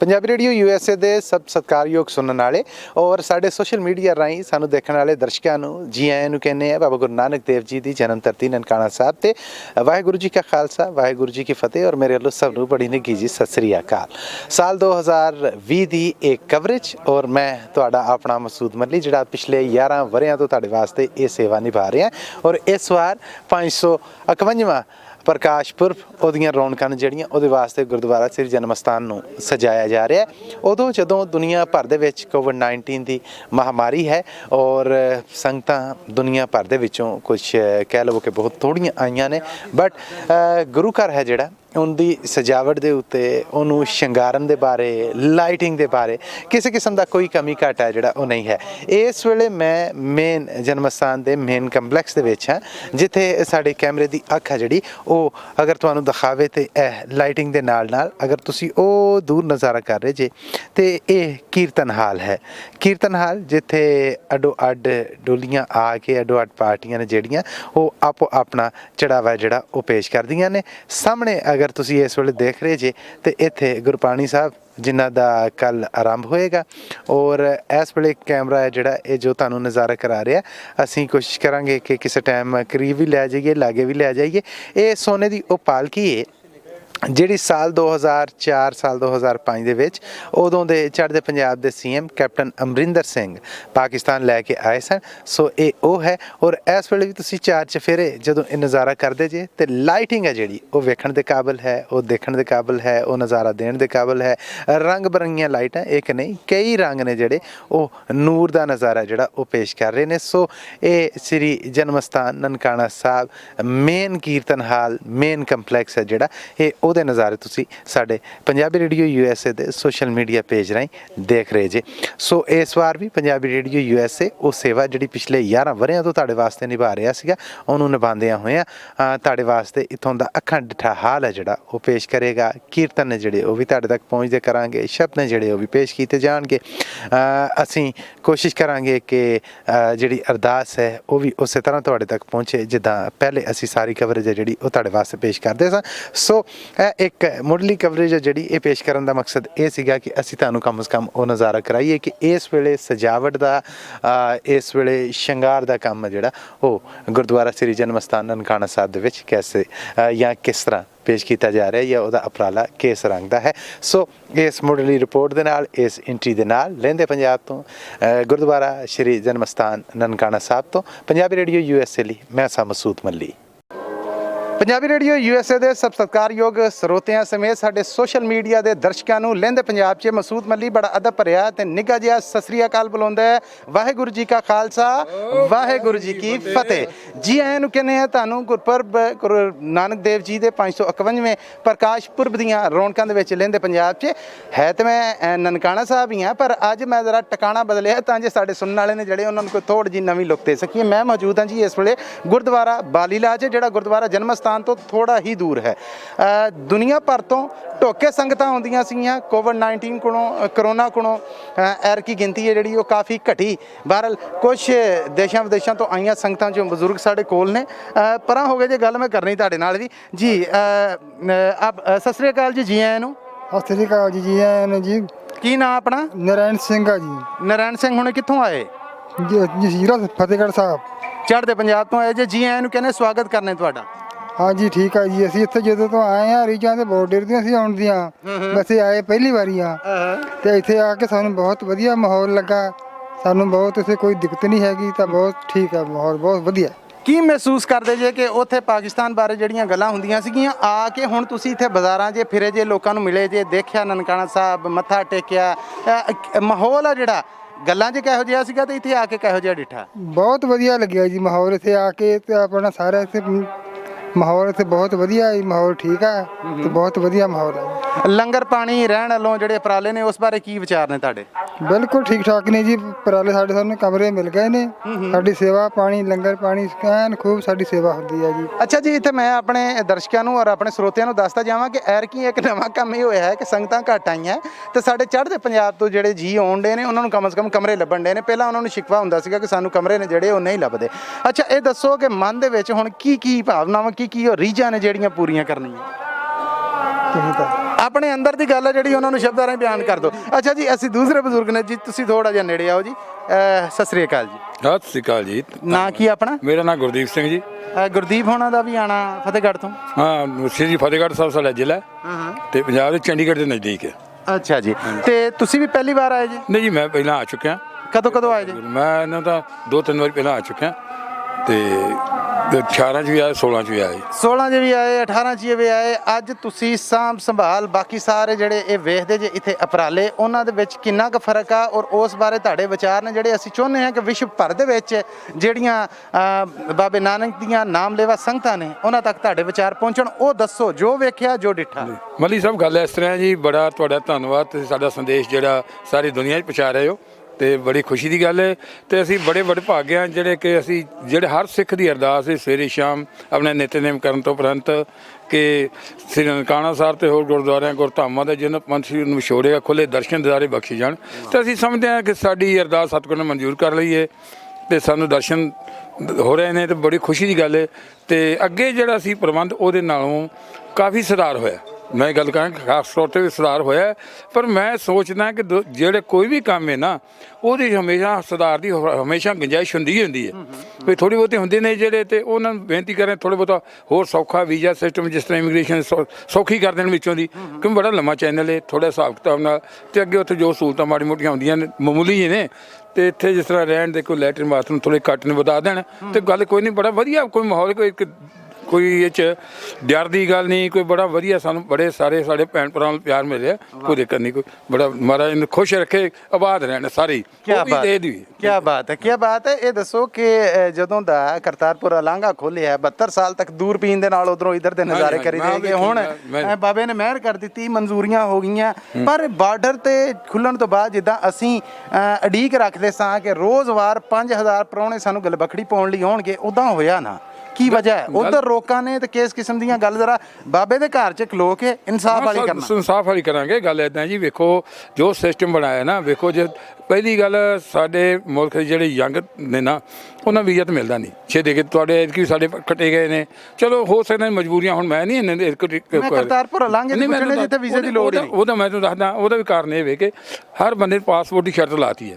Punjabi radio USA ਦੇ ਸਭ ਸਤਿਕਾਰਯੋਗ ਸੁਣਨ ਵਾਲੇ ਔਰ ਸਾਡੇ ਸੋਸ਼ਲ ਮੀਡੀਆ ਰਾਹੀਂ ਸਾਨੂੰ ਦੇਖਣ ਵਾਲੇ ਦਰਸ਼ਕਾਂ ਨੂੰ ਜੀ ਆਇਆਂ ਨੂੰ ਕਹਿੰਦੇ ਆ, ਬਾਬਾ ਗੁਰੂ ਨਾਨਕ ਦੇਵ ਜੀ ਦੀ ਜਨਮ ਧਰਤੀ ਨਨਕਾਣਾ ਸਾਹਿਬ ਤੇ ਵਾਹਿਗੁਰੂ ਜੀ ਕਾ ਖਾਲਸਾ, ਵਾਹਿਗੁਰੂ ਜੀ ਕੀ ਫਤਿਹ ਔਰ ਮੇਰੇ ਵੱਲੋਂ ਸਭ ਨੂੰ ਬੜੀ ਨਿੱਘੀ ਜੀ ਸਤਿ ਸ੍ਰੀ ਅਕਾਲ। ਸਾਲ 2020 ਦੀ ਇੱਕ ਕਵਰੇਜ ਔਰ ਮੈਂ ਤੁਹਾਡਾ ਆਪਣਾ ਮਸੂਦ ਮੱਲੀ, ਜਿਹੜਾ ਪਿਛਲੇ 11 ਵਰਿਆਂ ਤੋਂ ਤੁਹਾਡੇ ਵਾਸਤੇ ਇਹ ਸੇਵਾ ਨਿਭਾ ਰਿਹਾ ਔਰ ਇਸ ਵਾਰ 551ਵਾਂ ਪ੍ਰਕਾਸ਼ ਪੁਰਬ, ਉਹਦੀਆਂ ਰੌਣਕਾਂ ਨੇ ਜਿਹੜੀਆਂ ਉਹਦੇ ਵਾਸਤੇ ਗੁਰਦੁਆਰਾ ਸ੍ਰੀ ਜਨਮ ਸਥਾਨ ਨੂੰ ਸਜਾਇਆ ਜਾ ਰਿਹਾ ਉਦੋਂ ਜਦੋਂ ਦੁਨੀਆ ਭਰ ਦੇ ਵਿੱਚ ਕੋਵਿਡ-19 ਦੀ ਮਹਾਮਾਰੀ ਹੈ ਔਰ ਸੰਗਤਾਂ ਦੁਨੀਆ ਭਰ ਦੇ ਵਿੱਚੋਂ ਕੁਝ ਕਹਿ ਲਵੋ ਕਿ ਬਹੁਤ ਥੋੜੀਆਂ ਆਈਆਂ ਨੇ ਬਟ ਗੁਰੂ ਘਰ ਹੈ ਜਿਹੜਾ ਉਹਦੀ ਸਜਾਵਟ ਦੇ ਉੱਤੇ, ਉਹਨੂੰ ਸ਼ਿੰਗਾਰਨ ਦੇ ਬਾਰੇ ਲਾਈਟਿੰਗ ਦੇ ਬਾਰੇ, ਕਿਸੇ ਕਿਸਮ ਦਾ ਕੋਈ ਕਮੀ ਘਾਟਾ ਜਿਹੜਾ ਉਹ ਨਹੀਂ ਹੈ। ਇਸ ਵੇਲੇ ਮੈਂ ਮੇਨ ਜਨਮ ਸਥਾਨ ਦੇ ਮੇਨ ਕੰਪਲੈਕਸ ਦੇ ਵਿੱਚ ਹਾਂ, ਜਿੱਥੇ ਸਾਡੇ ਕੈਮਰੇ ਦੀ ਅੱਖ ਹੈ ਜਿਹੜੀ, ਉਹ ਅਗਰ ਤੁਹਾਨੂੰ ਦਿਖਾਵੇ ਤੇ ਇਹ ਲਾਈਟਿੰਗ ਦੇ ਨਾਲ ਨਾਲ, ਅਗਰ ਤੁਸੀਂ ਉਹ ਦੂਰ ਨਜ਼ਾਰਾ ਕਰ ਰਹੇ ਜੇ, ਤੇ ਇਹ ਕੀਰਤਨ ਹਾਲ ਹੈ। ਕੀਰਤਨ ਹਾਲ ਜਿੱਥੇ ਅਡੋ ਅੱਡ ਡੋਲੀਆਂ ਆ ਕੇ, ਅਡੋ ਅੱਡ ਪਾਰਟੀਆਂ ਨੇ ਜਿਹੜੀਆਂ, ਉਹ ਆਪੋ ਆਪਣਾ ਚੜਾਵਾ ਜਿਹੜਾ ਉਹ ਪੇਸ਼ ਕਰਦੀਆਂ ਨੇ। ਸਾਹਮਣੇ ਅਗਰ ਤੁਸੀਂ ਇਸ ਵੇਲੇ ਦੇਖ ਰਹੇ ਜੇ, ਤੇ ਇੱਥੇ ਗੁਰਪਾਣੀ ਸਾਹਿਬ, ਜਿਨ੍ਹਾਂ ਦਾ ਕੱਲ ਆਰੰਭ ਹੋਏਗਾ, ਔਰ ਇਸ ਵੇਲੇ ਕੈਮਰਾ ਹੈ ਜਿਹੜਾ, ਇਹ ਜੋ ਤੁਹਾਨੂੰ ਨਜ਼ਾਰਾ ਕਰਾ ਰਿਹਾ, ਅਸੀਂ ਕੋਸ਼ਿਸ਼ ਕਰਾਂਗੇ ਕਿ ਕਿਸੇ ਟਾਈਮ ਕਰੀਬ ਵੀ ਲੈ ਜਾਈਏ, ਲਾਗੇ ਵੀ ਲੈ ਜਾਈਏ। ਇਹ ਸੋਨੇ ਦੀ ਉਹ ਪਾਲਕੀ ਹੈ ਜਿਹੜੀ ਸਾਲ 2004 ਸਾਲ 2005 ਦੇ ਵਿੱਚ ਉਦੋਂ ਦੇ ਚੜ੍ਹਦੇ ਪੰਜਾਬ ਦੇ ਸੀਐਮ ਕੈਪਟਨ ਅਮਰਿੰਦਰ ਸਿੰਘ ਪਾਕਿਸਤਾਨ ਲੈ ਕੇ ਆਏ ਸਨ। ਸੋ ਇਹ ਉਹ ਹੈ ਔਰ ਇਸ ਵੇਲੇ ਵੀ ਤੁਸੀਂ ਚਾਰ ਚਫੇਰੇ ਜਦੋਂ ਇਹ ਨਜ਼ਾਰਾ ਕਰਦੇ ਜੇ ਤੇ ਲਾਈਟਿੰਗ ਹੈ ਜਿਹੜੀ, ਉਹ ਵੇਖਣ ਦੇ ਕਾਬਿਲ ਹੈ, ਉਹ ਦੇਖਣ ਦੇ ਕਾਬਿਲ ਹੈ, ਉਹ ਨਜ਼ਾਰਾ ਦੇਣ ਦੇ ਕਾਬਿਲ ਹੈ। ਰੰਗ ਬਰੰਗੀਆਂ ਲਾਈਟਾਂ ਇੱਕ ਨਹੀਂ, ਕਈ ਰੰਗ ਨੇ ਜਿਹੜੇ ਉਹ ਨੂਰ ਦਾ ਨਜ਼ਾਰਾ ਜਿਹੜਾ ਉਹ ਪੇਸ਼ ਕਰ ਰਹੇ ਨੇ। ਸੋ ਇਹ Sri Janam Asthan Nankana Sahib main kirtan hall main complex ਹੈ ਜਿਹੜਾ, ਇਹ ਉਹਦੇ ਨਜ਼ਾਰੇ ਤੁਸੀਂ ਸਾਡੇ ਪੰਜਾਬੀ ਰੇਡੀਓ ਯੂਐਸਏ ਦੇ ਸੋਸ਼ਲ ਮੀਡੀਆ ਪੇਜ ਰਾਹੀਂ ਦੇਖ ਰਹੇ ਜੇ। ਸੋ ਇਸ ਵਾਰ ਵੀ ਪੰਜਾਬੀ ਰੇਡੀਓ ਯੂਐਸਏ ਉਹ ਸੇਵਾ ਜਿਹੜੀ ਪਿਛਲੇ 11 ਵਰਿਆਂ ਤੋਂ ਤੁਹਾਡੇ ਵਾਸਤੇ ਨਿਭਾ ਰਿਹਾ ਸੀਗਾ, ਉਹਨੂੰ ਨਿਭਾਉਂਦਿਆਂ ਹੋਇਆਂ ਤੁਹਾਡੇ ਵਾਸਤੇ ਇਥੋਂ ਦਾ ਅੱਖਾਂ ਡਿਠਾ ਹਾਲ ਹੈ ਜਿਹੜਾ ਉਹ ਪੇਸ਼ ਕਰੇਗਾ। ਕੀਰਤਨ ਨੇ ਜਿਹੜੇ ਉਹ ਵੀ ਤੁਹਾਡੇ ਤੱਕ ਪਹੁੰਚਦੇ ਕਰਾਂਗੇ, ਸ਼ਬਦ ਨੇ ਜਿਹੜੇ ਉਹ ਵੀ ਪੇਸ਼ ਕੀਤੇ ਜਾਣਗੇ। ਅਸੀਂ ਕੋਸ਼ਿਸ਼ ਕਰਾਂਗੇ ਕਿ ਜਿਹੜੀ ਅਰਦਾਸ ਹੈ ਉਹ ਵੀ ਉਸੇ ਤਰ੍ਹਾਂ ਤੁਹਾਡੇ ਤੱਕ ਪਹੁੰਚੇ, ਜਿੱਦਾਂ ਪਹਿਲੇ ਅਸੀਂ ਸਾਰੀ ਕਵਰੇਜ ਹੈ ਜਿਹੜੀ ਉਹ ਤੁਹਾਡੇ ਵਾਸਤੇ ਪੇਸ਼ ਕਰਦੇ ਸਾਂ। ਸੋ ਇਹ ਇੱਕ ਮੁੱਢਲੀ ਕਵਰੇਜ ਹੈ ਜਿਹੜੀ ਇਹ ਪੇਸ਼ ਕਰਨ ਦਾ ਮਕਸਦ ਇਹ ਸੀਗਾ ਕਿ ਅਸੀਂ ਤੁਹਾਨੂੰ ਕਮ ਸੇ ਕਮ ਉਹ ਨਜ਼ਾਰਾ ਕਰਾਈਏ ਕਿ ਇਸ ਵੇਲੇ ਸਜਾਵਟ ਦਾ ਇਸ ਵੇਲੇ ਸ਼ਿੰਗਾਰ ਦਾ ਕੰਮ ਜਿਹੜਾ ਉਹ ਗੁਰਦੁਆਰਾ ਸ੍ਰੀ ਜਨਮ ਸਥਾਨ ਨਨਕਾਣਾ ਸਾਹਿਬ ਦੇ ਵਿੱਚ ਕੈਸੇ ਜਾਂ ਕਿਸ ਤਰ੍ਹਾਂ ਪੇਸ਼ ਕੀਤਾ ਜਾ ਰਿਹਾ ਹੈ ਜਾਂ ਉਹਦਾ ਉਪਰਾਲਾ ਕਿਸ ਰੰਗ ਦਾ ਹੈ। ਸੋ ਇਸ ਮੁੱਢਲੀ ਰਿਪੋਰਟ ਦੇ ਨਾਲ, ਇਸ ਇੰਟਰੀ ਦੇ ਨਾਲ ਲਹਿੰਦੇ ਪੰਜਾਬ ਤੋਂ ਗੁਰਦੁਆਰਾ ਸ੍ਰੀ ਜਨਮ ਸਥਾਨ ਨਨਕਾਣਾ ਸਾਹਿਬ ਤੋਂ, ਪੰਜਾਬੀ ਰੇਡੀਓ ਯੂਐਸਏ ਲਈ ਮੈਂ ਸਾ ਮਸੂਦ ਮੱਲੀ। ਪੰਜਾਬੀ ਰੇਡੀਓ ਯੂਐਸਏ ਦੇ ਸਭ ਸਤਿਕਾਰਯੋਗ ਸਰੋਤਿਆਂ ਸਮੇਤ ਸਾਡੇ ਸੋਸ਼ਲ ਮੀਡੀਆ ਦੇ ਦਰਸ਼ਕਾਂ ਨੂੰ ਲਹਿੰਦੇ ਪੰਜਾਬ 'ਚ ਮਸੂਦ ਮੱਲੀ ਬੜਾ ਅਦਬ ਭਰਿਆ ਤੇ ਨਿੱਘਾ ਜਿਹਾ ਸਤਿ ਸ੍ਰੀ ਅਕਾਲ ਬੁਲਾਉਂਦਾ ਹੈ। ਵਾਹਿਗੁਰੂ ਜੀ ਕਾ ਖਾਲਸਾ, ਵਾਹਿਗੁਰੂ ਜੀ ਕੀ ਫਤਿਹ। ਜੀ ਆਇਆਂ ਨੂੰ ਕਹਿੰਦੇ ਆ ਤੁਹਾਨੂੰ ਗੁਰਪੁਰਬ, ਗੁਰੂ ਨਾਨਕ ਦੇਵ ਜੀ ਦੇ 551ਵੇਂ ਪ੍ਰਕਾਸ਼ ਪੁਰਬ ਦੀਆਂ ਰੌਣਕਾਂ ਦੇ ਵਿੱਚ ਲਹਿੰਦੇ ਪੰਜਾਬ 'ਚ। ਹੈ ਤੇ ਮੈਂ ਨਨਕਾਣਾ ਸਾਹਿਬ ਹੀ ਹਾਂ, ਪਰ ਅੱਜ ਮੈਂ ਜ਼ਰਾ ਟਿਕਾਣਾ ਬਦਲਿਆ ਤਾਂ ਜੇ ਸਾਡੇ ਸੁਣਨ ਵਾਲੇ ਨੇ ਜਿਹੜੇ ਉਹਨਾਂ ਨੂੰ ਕੋਈ ਥੋੜੀ ਜੀ ਨਵੀਂ ਲੁੱਕ ਦੇ ਸਕੀਏ, ਮੈਂ ਮੌਜੂਦ ਹਾਂ ਜੀ ਇਸ ਵੇਲੇ ਗੁਰਦੁਆਰਾ ਬਾਲੀਲਾ 'ਚ ਜਿਹੜਾ ਗੁਰਦੁਆਰਾ ਜਨਮ ਸਥਾਨ ਤੋਂ ਥੋੜਾ ਹੀ ਦੂਰ ਹੈ। ਦੁਨੀਆ ਭਰ ਤੋਂ ਢੋਕੇ ਸੰਗਤਾਂ ਆਉਂਦੀਆਂ ਸੀਗੀਆਂ ਕੋਵਿਡ 19 ਕੋਲੋਂ ਕਰੋਨਾ ਕੋਲੋਂ। ਐਰ ਕੀ ਗਿਣਤੀ ਹੈ ਜਿਹੜੀ ਉਹ ਕਾਫੀ ਘਟੀ। ਬਹਰਲ ਕੁਝ ਦੇਸ਼ਾਂ ਵਿਦੇਸ਼ਾਂ ਤੋਂ ਆਈਆਂ ਸੰਗਤਾਂ ਚੋਂ ਬਜ਼ੁਰਗ ਸਾਡੇ ਕੋਲ ਨੇ। ਪਰਾਂ ਹੋ ਗਏ ਜੇ ਗੱਲ ਮੈਂ ਕਰਨੀ ਤੁਹਾਡੇ ਨਾਲ ਵੀ। ਜੀ ਆਪ ਸਤਿ ਸ੍ਰੀ ਅਕਾਲ ਜੀ ਜੀ ਆਇਆਂ ਨੂੰ। ਸਤਿ ਸ੍ਰੀ ਅਕਾਲ ਜੀ ਜੀ ਆਇਆਂ ਨੂੰ ਜੀ। ਕੀ ਨਾਂ ਆਪਣਾ? ਨਰੈਣ ਸਿੰਘ ਆ ਜੀ। ਨਰੈਣ ਸਿੰਘ ਹੁਣੇ ਕਿੱਥੋਂ ਆਏ? ਜੀ- ਜਸੀਰਾ ਫਤਿਹਗੜ੍ਹ ਸਾਹਿਬ। ਚੜ੍ਹਦੇ ਪੰਜਾਬ ਤੋਂ ਆਏ ਜੇ ਜੀ ਆਇਆਂ ਨੂੰ ਕਹਿੰਦੇ ਸਵਾਗਤ ਕਰਨੇ ਤੁਹਾਡਾ। ਹਾਂ ਜੀ ਠੀਕ ਆ ਜੀ। ਅਸੀਂ ਇੱਥੇ ਜਦੋਂ ਤੋਂ ਆਏ ਆ ਰੀਜਾਂ ਦੇ ਬਾਰਡਰ ਦੀਆਂ ਸੀ ਆਉਣ ਦੀਆਂ। ਵੈਸੇ ਆਏ ਪਹਿਲੀ ਵਾਰੀ ਆ। ਤੇ ਇੱਥੇ ਆ ਕੇ ਸਾਨੂੰ ਬਹੁਤ ਵਧੀਆ ਮਾਹੌਲ ਲੱਗਾ। ਸਾਨੂੰ ਬਹੁਤ ਇੱਥੇ ਕੋਈ ਦਿੱਕਤ ਨਹੀਂ ਹੈਗੀ ਤਾਂ ਬਹੁਤ ਠੀਕ ਆ ਮਾਹੌਲ ਬਹੁਤ ਵਧੀਆ। ਕੀ ਮਹਿਸੂਸ ਕਰਦੇ ਜੇ ਕਿ ਉੱਥੇ ਪਾਕਿਸਤਾਨ ਬਾਰੇ ਜਿਹੜੀਆਂ ਗੱਲਾਂ ਹੁੰਦੀਆਂ ਸੀਗੀਆਂ ਆ ਕੇ ਹੁਣ ਤੁਸੀਂ ਇੱਥੇ ਬਾਜ਼ਾਰਾਂ 'ਚ ਫਿਰੇ ਜੇ ਲੋਕਾਂ ਨੂੰ ਮਿਲੇ ਜੇ ਦੇਖਿਆ ਨਨਕਾਣਾ ਸਾਹਿਬ ਮੱਥਾ ਟੇਕਿਆ ਮਾਹੌਲ ਆ ਜਿਹੜਾ ਗੱਲਾਂ 'ਚ ਕਿਹੋ ਜਿਹਾ ਸੀਗਾ ਤੇ ਇੱਥੇ ਆ ਕੇ ਕਿਹੋ ਜਿਹਾ ਡਿਠਾ? ਬਹੁਤ ਵਧੀਆ ਲੱਗਿਆ ਜੀ ਮਾਹੌਲ ਇੱਥੇ ਆ ਕੇ ਤੇ ਆਪਣਾ ਸਾਰਾ ਇੱਥੇ ਮਾਹੌਲ ਇੱਥੇ ਬਹੁਤ ਵਧੀਆ ਹੈ ਮਾਹੌਲ ਠੀਕ ਆ ਤੇ ਬਹੁਤ ਵਧੀਆ ਮਾਹੌਲ ਹੈ ਲੰਗਰ ਪਾਣੀ ਰਹਿਣ ਵੱਲੋਂ ਜਿਹੜੇ ਉਪਰਾਲੇ ਨੇ ਉਸ ਬਾਰੇ ਕੀ ਵਿਚਾਰ ਨੇ ਤੁਹਾਡੇ? ਬਿਲਕੁਲ ਠੀਕ ਠਾਕ ਨੇ ਜੀ ਪਰਾਲੇ ਸਾਡੇ ਸਾਨੂੰ ਕਮਰੇ ਮਿਲ ਗਏ ਨੇ। ਸਾਡੀ ਸੇਵਾ ਪਾਣੀ ਲੰਗਰ ਪਾਣੀ ਐਨ ਖੂਬ ਸਾਡੀ ਸੇਵਾ ਹੁੰਦੀ ਹੈ ਜੀ। ਅੱਛਾ ਜੀ ਇੱਥੇ ਮੈਂ ਆਪਣੇ ਦਰਸ਼ਕਾਂ ਨੂੰ ਔਰ ਆਪਣੇ ਸਰੋਤਿਆਂ ਨੂੰ ਦੱਸਦਾ ਜਾਵਾਂ ਕਿ ਐਰ ਕੀ ਇੱਕ ਨਵਾਂ ਕੰਮ ਇਹ ਹੋਇਆ ਹੈ ਕਿ ਸੰਗਤਾਂ ਘੱਟ ਆਈਆਂ ਤੇ ਸਾਡੇ ਚੜ੍ਹਦੇ ਪੰਜਾਬ ਤੋਂ ਜਿਹੜੇ ਜੀ ਆਉਣ ਡੇ ਨੇ ਉਹਨਾਂ ਨੂੰ ਕਮ ਸੇ ਕਮ ਕਮਰੇ ਲੱਭਣ ਡੇ ਨੇ। ਪਹਿਲਾਂ ਉਹਨਾਂ ਨੂੰ ਸ਼ਿਕਵਾ ਹੁੰਦਾ ਸੀਗਾ ਕਿ ਸਾਨੂੰ ਕਮਰੇ ਨੇ ਜਿਹੜੇ ਉਹ ਨਹੀਂ ਲੱਭਦੇ। ਅੱਛਾ ਇਹ ਦੱਸੋ ਕਿ ਮਨ ਦੇ ਵਿੱਚ ਹੁਣ ਕੀ ਕੀ ਭਾਵਨਾਵਾਂ ਕੀ ਕੀ ਉਹ ਰੀਝਾਂ ਨੇ ਜਿਹੜੀਆਂ ਪੂਰੀਆਂ ਕਰਨੀਆਂ। ਤੁਸੀਂ ਤਾਂ ਆਪਣੇ ਅੰਦਰ ਦੀ ਗੱਲ ਹੈ ਜਿਹੜੀ ਉਹਨਾਂ ਨੂੰ ਸ਼ਬਦਾਂ ਰਾਹੀਂ ਬਿਆਨ ਕਰ ਦਿਓ ਅੱਛਾ ਜੀ ਅਸੀਂ ਦੂਸਰੇ ਬਜ਼ੁਰਗ ਨੇ ਜੀ ਤੁਸੀਂ ਥੋੜਾ ਜਿਹਾ ਨੇੜੇ ਆਓ ਜੀ। ਸਤਿ ਸ੍ਰੀ ਅਕਾਲ ਜੀ। ਸਤਿ ਸ਼੍ਰੀ ਅਕਾਲ ਜੀ। ਨਾਂ ਕੀ ਆਪਣਾ? ਮੇਰਾ ਨਾਮ ਗੁਰਦੀਪ ਸਿੰਘ ਜੀ। ਗੁਰਦੀਪ ਹੋਣਾ ਦਾ ਵੀ ਆਣਾ ਫਤਿਹਗੜ੍ਹ ਤੋਂ? ਹਾਂ ਸ੍ਰੀ ਫਤਿਹਗੜ੍ਹ ਸਾਹਿਬ ਸਾਡਾ ਜ਼ਿਲ੍ਹਾ ਹੈ। ਤੇ ਪੰਜਾਬ ਦੇ ਚੰਡੀਗੜ੍ਹ ਦੇ ਨਜ਼ਦੀਕ ਹੈ। ਅੱਛਾ ਜੀ। ਤੇ ਤੁਸੀਂ ਵੀ ਪਹਿਲੀ ਵਾਰ ਆਏ ਜੀ? ਨਹੀਂ ਜੀ ਮੈਂ ਪਹਿਲਾਂ ਆ ਚੁੱਕਿਆ। ਕਦੋਂ ਕਦੋਂ ਆਏ ਜੀ? ਮੈਂ ਇਹਨਾਂ ਦਾ ਦੋ ਤਿੰਨ ਵਾਰ ਪਹਿਲਾਂ ਆ ਚੁੱਕਿਆ। ਤੇ 18 ਚ ਵੀ ਆਇਆ 16 ਚ ਵੀ ਜੀ 16 ਚ ਵੀ ਆਏ 18 ਚ ਵੀ ਆਏ। ਅੱਜ ਤੁਸੀਂ ਸਾਂਭ ਸੰਭਾਲ ਬਾਕੀ ਸਾਰੇ ਜਿਹੜੇ ਇਹ ਵੇਖਦੇ ਜੇ ਇੱਥੇ ਅਪਰਾਲੇ ਉਹਨਾਂ ਦੇ ਵਿੱਚ ਕਿੰਨਾ ਕੁ ਫ਼ਰਕ ਆ ਔਰ ਉਸ ਬਾਰੇ ਤੁਹਾਡੇ ਵਿਚਾਰ ਨੇ ਜਿਹੜੇ ਅਸੀਂ ਚਾਹੁੰਦੇ ਹਾਂ ਕਿ ਵਿਸ਼ਵ ਭਰ ਦੇ ਵਿੱਚ ਜਿਹੜੀਆਂ ਬਾਬੇ ਨਾਨਕ ਦੀਆਂ ਨਾਮ ਲੈਵਾ ਸੰਗਤਾਂ ਨੇ ਉਹਨਾਂ ਤੱਕ ਤੁਹਾਡੇ ਵਿਚਾਰ ਪਹੁੰਚਣ। ਉਹ ਦੱਸੋ ਜੋ ਵੇਖਿਆ ਜੋ ਡਿੱਠਾ। ਮਲੀ ਸਾਹਿਬ ਗੱਲ ਇਸ ਤਰ੍ਹਾਂ ਜੀ ਬੜਾ ਤੁਹਾਡਾ ਧੰਨਵਾਦ। ਤੁਸੀਂ ਸਾਡਾ ਸੰਦੇਸ਼ ਜਿਹੜਾ ਸਾਰੀ ਦੁਨੀਆ 'ਚ ਪਹੁੰਚਾ ਰਹੇ ਹੋ। ਤੇ ਬੜੀ ਖੁਸ਼ੀ ਦੀ ਗੱਲ ਹੈ। ਤੇ ਅਸੀਂ ਬੜੇ ਬੜੇ ਭਾਗੇ ਹਾਂ ਜਿਹੜੇ ਕਿ ਅਸੀਂ ਜਿਹੜੇ ਹਰ ਸਿੱਖ ਦੀ ਅਰਦਾਸ ਹੈ ਸਵੇਰੇ ਸ਼ਾਮ ਆਪਣੇ ਨਿਤਨੇਮ ਕਰਨ ਤੋਂ ਉਪਰੰਤ ਕਿ ਸ੍ਰੀ ਨਨਕਾਣਾ ਸਾਹਿਬ ਤੇ ਹੋਰ ਗੁਰਦੁਆਰਿਆਂ, ਗੁਰਧਾਮਾਂ ਦੇ ਜਿਨ ਪੰਥ ਨੂੰ ਵਿਛੋੜੇ ਖੁੱਲੇ ਦਰਸ਼ਨ ਦਿਦਾਰੇ ਬਖਸ਼ੇ ਜਾਣ। ਤੇ ਅਸੀਂ ਸਮਝਦੇ ਹਾਂ ਕਿ ਸਾਡੀ ਅਰਦਾਸ ਸਤਿਗੁਰ ਨੇ ਮਨਜ਼ੂਰ ਕਰ ਲਈ ਹੈ ਤੇ ਸਾਨੂੰ ਦਰਸ਼ਨ ਹੋ ਰਹੇ ਨੇ ਤੇ ਬੜੀ ਖੁਸ਼ੀ ਦੀ ਗੱਲ ਹੈ। ਤੇ ਅੱਗੇ ਜਿਹੜਾ ਸੀ ਪ੍ਰਬੰਧ ਉਹਦੇ ਨਾਲੋਂ ਕਾਫੀ ਸੁਧਾਰ ਹੋਇਆ। ਮੈਂ ਗੱਲ ਕਰਾਂ ਕਿ ਖਾਸ ਤੌਰ ਤੇ ਵੀ ਸੁਧਾਰ ਹੋਇਆ ਪਰ ਮੈਂ ਸੋਚਦਾ ਕਿ ਦੋ- ਜਿਹੜੇ ਕੋਈ ਵੀ ਕੰਮ ਹੈ ਨਾ ਉਹਦੀ ਹਮੇਸ਼ਾ ਸੁਧਾਰ ਦੀ ਹੋ- ਹਮੇਸ਼ਾ ਗੁੰਜਾਇਸ਼ ਹੁੰਦੀ ਹੀ ਹੁੰਦੀ ਹੈ। ਵੀ ਥੋੜੀ ਬਹੁਤੀ ਹੁੰਦੇ ਨੇ ਜਿਹੜੇ ਤੇ ਉਹਨਾਂ ਨੂੰ ਬੇਨਤੀ ਕਰਾਂ ਥੋੜੇ ਬਹੁਤਾ ਹੋਰ ਸੌਖਾ ਵੀਜ਼ਾ ਸਿਸਟਮ ਜਿਸ ਤਰ੍ਹਾਂ ਇਮੀਗ੍ਰੇਸ਼ਨ ਸੌਖੀ ਕਰ ਦੇਣ ਵਿੱਚੋਂ ਦੀ ਕਿਉਂਕਿ ਬੜਾ ਲੰਮਾ ਚੈਨਲ ਹੈ ਥੋੜਾ ਹਿਸਾਬ ਕਿਤਾਬ ਨਾਲ ਤੇ ਅੱਗੇ ਉੱਥੇ ਜੋ ਸਹੂਲਤਾਂ ਮਾੜੀ ਮੋਟੀਆਂ ਹੁੰਦੀਆਂ ਨੇ ਮਾਮੂਲੀ ਹੀ ਨੇ ਤੇ ਇੱਥੇ ਜਿਸ ਤਰ੍ਹਾਂ ਰਹਿਣ ਦੇ ਕੋਈ ਲੈਟਰਨ ਬਾਥਰੂਮ ਥੋੜੇ ਘੱਟ ਨੇ ਵਧਾ ਦੇਣ ਤੇ ਗੱਲ ਕੋਈ ਨਹੀਂ ਬੜਾ ਵਧੀਆ ਕੋਈ ਮਾਹੌਲ ਕੋਈ ਇੱਕ ਕੋਈ ਇਹ ਚ ਡਰ ਦੀ ਗੱਲ ਨਹੀਂ ਕੋਈ ਬੜਾ ਵਧੀਆ ਸਾਨੂੰ ਬੜੇ ਸਾਰੇ ਸਾਡੇ ਭੈਣ ਭਰਾਵਾਂ ਨੂੰ ਪਿਆਰ ਮਿਲਿਆ ਕੋਈ ਦਿੱਕਤ ਨਹੀਂ ਕੋਈ ਬੜਾ ਮਹਾਰਾਜ ਨੂੰ ਖੁਸ਼ ਰੱਖੇ ਆਬਾਦ ਰਹਿਣ ਸਾਰੇ ਹੀ। ਕੀ ਬਾਤ ਦੇ ਦੀ ਕੀ ਬਾਤ ਹੈ ਕੀ ਬਾਤ ਹੈ ਇਹ ਦੱਸੋ ਕਿ ਜਦੋਂ ਦਾ ਕਰਤਾਰਪੁਰ ਲਾਂਘਾ ਖੋਲਿਆ 72 ਸਾਲ ਤੱਕ ਦੂਰ ਪੀਣ ਦੇ ਨਾਲ ਉਧਰੋਂ ਇਧਰ ਦੇ ਨਜ਼ਾਰੇ ਕਰੀ ਮੈਂ ਦੇ ਗਏ ਹੁਣ ਬਾਬੇ ਨੇ ਮਿਹਰ ਕਰ ਦਿੱਤੀ ਮਨਜ਼ੂਰੀਆਂ ਹੋ ਗਈਆਂ ਪਰ ਬਾਰਡਰ ਤੇ ਖੁੱਲਣ ਤੋਂ ਬਾਅਦ ਜਿੱਦਾਂ ਅਸੀਂ ਅਡੀਕ ਰੱਖਦੇ ਸਾਂ ਕਿ ਰੋਜ਼ਵਾਰ 5000 ਪ੍ਰਾਹੁਣੇ ਸਾਨੂੰ ਗਲਬਖੜੀ ਪਾਉਣ ਲਈ ਆਉਣਗੇ ਉਦਾਂ ਹੋਇਆ ਨਾ। ਕੀ ਵਜ੍ਹਾ ਹੈ? ਉਧਰ ਰੋਕਾਂ ਨੇ ਤੇ ਕਿਸ ਕਿਸਮ ਦੀਆਂ ਗੱਲ ਜ਼ਰਾ ਬਾਬੇ ਦੇ ਘਰ 'ਚ ਖਲੋ ਕੇ ਇਨਸਾਫ ਵਾਲੀ ਕਰਨਾ। ਇਨਸਾਫ ਵਾਲੀ ਕਰਾਂਗੇ ਗੱਲ ਇਦਾਂ ਜੀ ਵੇਖੋ ਜੋ ਸਿਸਟਮ ਬਣਾਇਆ ਨਾ ਵੇਖੋ ਜੇ ਪਹਿਲੀ ਗੱਲ ਸਾਡੇ ਮੁਲਕ ਦੇ ਜਿਹੜੇ ਯੰਗ ਨੇ ਨਾ ਉਹਨਾਂ ਵੀਜ਼ਾ ਤਾਂ ਮਿਲਦਾ ਨਹੀਂ। ਛੇਦੇ ਕਿ ਤੁਹਾਡੇ ਕੀ ਸਾਡੇ ਕੱਟੇ ਗਏ ਨੇ। ਚਲੋ ਹੋ ਸਕਦਾ ਨੇ ਮਜਬੂਰੀਆਂ ਹੁਣ ਮੈਂ ਨਹੀਂ ਇਹਨਾਂ ਦੇ ਮੈਂ ਕਰਤਾਰਪੁਰ ਦੀ ਨਹੀਂ, ਜਿੱਥੇ ਵੀਜ਼ੇ ਦੀ ਲੋੜ ਹੀ ਉਹਦਾ- ਮੈਂ ਤੁਹਾਨੂੰ ਦੱਸਦਾ ਉਹਦਾ ਵੀ ਕਾਰਨ ਇਹ ਵੇ ਕਿ ਹਰ ਬੰਦੇ ਨੂੰ ਪਾਸਪੋਰਟ ਦੀ ਸ਼ਰਤ ਲਾਤੀ ਹੈ।